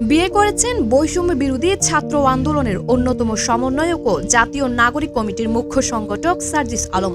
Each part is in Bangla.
বিয়ে করেছেন বৈষম্য বিরোধী ছাত্র আন্দোলনের অন্যতম সমন্বয়ক ও জাতীয় নাগরিক কমিটির মুখ্য সংগঠক সার্জিস আলম।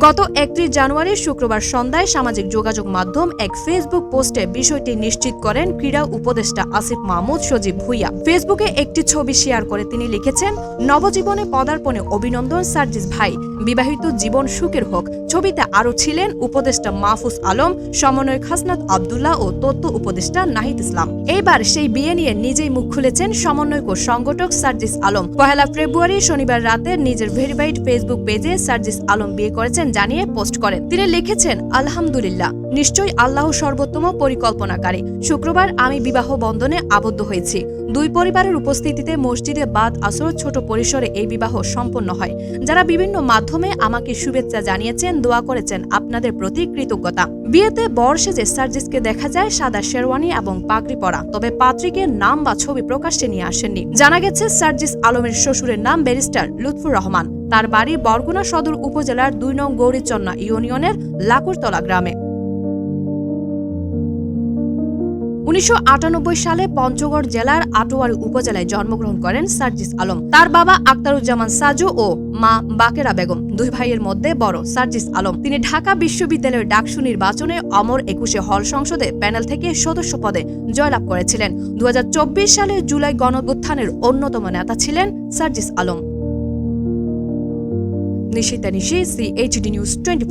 গত একত্রিশ জানুয়ারি শুক্রবার সন্ধ্যায় সামাজিক যোগাযোগ মাধ্যম এক ফেসবুক পোস্টে বিষয়টি নিশ্চিত করেন ক্রীড়া উপদেষ্টা আসিফ মাহমুদ সজীব ভুইয়া। ফেসবুকে একটি ছবি শেয়ার করে তিনি লিখেছেন, নবজীবনে পদার্পণে অভিনন্দন সার্জিস ভাই। বিবাহিত জীবন সুখের হোক। ছবিতে আরও ছিলেন উপদেষ্টা মাহফুজ আলম সমন্বয়ক হাসনাত আবদুল্লাহ ও তথ্য উপদেষ্টা নাহিদ ইসলাম। এইবার সেই বিয়ে নিয়ে নিজেই মুখ খুলেছেন সমন্বয়ক ও সংগঠক সার্জিস আলম। পহেলা ফেব্রুয়ারি শনিবার রাতে নিজের ভেরিফাইড ফেসবুক পেজে সার্জিস আলম বিয়ে করেছেন জানিয়ে পোস্ট করেন। তিনি লিখেছেন, আলহামদুলিল্লাহ, নিশ্চয়ই আল্লাহ সর্বোত্তম পরিকল্পনাকারী। শুক্রবার আমি বিবাহ বন্ধনে আবদ্ধ হয়েছি। দুই পরিবারের উপস্থিতিতে মসজিদে বাদ আসর ছোট পরিসরে এই বিবাহ সম্পন্ন হয়। যারা বিভিন্ন মাধ্যমে আমাকে শুভেচ্ছা জানিয়েছেন দোয়া করেছেন আপনাদের প্রতি কৃতজ্ঞতা। বিয়েতে বর সেজে সার্জিসকে দেখা যায় সাদা শেরওয়ানি এবং পাগড়ি পরা। তবে পাত্রীকে নাম বা ছবি প্রকাশ্যে নিয়ে আসেননি। জানা গেছে, সার্জিস আলমের শ্বশুরের নাম ব্যারিস্টার লুৎফুর রহমান। তার বাড়ি বরগুনা সদর উপজেলার দুই নং গৌরীচন্না ইউনিয়নের লাকুরতলা গ্রামে। উনিশশো আটানব্বই সালে পঞ্চগড় জেলার আটোয়ারি উপজেলায় জন্মগ্রহণ করেন সার্জিস আলম। তার বাবা আক্তারুজ্জামান সাজু ও মা বাকেরা বেগম, দুই ভাইয়ের মধ্যে বড় সার্জিস আলম। তিনি ঢাকা বিশ্ববিদ্যালয়ের ডাকসু নির্বাচনে অমর একুশে হল সংসদে প্যানেল থেকে সদস্য পদে জয়লাভ করেছিলেন। দু হাজার চব্বিশ সালে জুলাই গণঅভ্যুত্থানের অন্যতম নেতা ছিলেন Sarjis Alam. Nishita Nishi CHD news twenty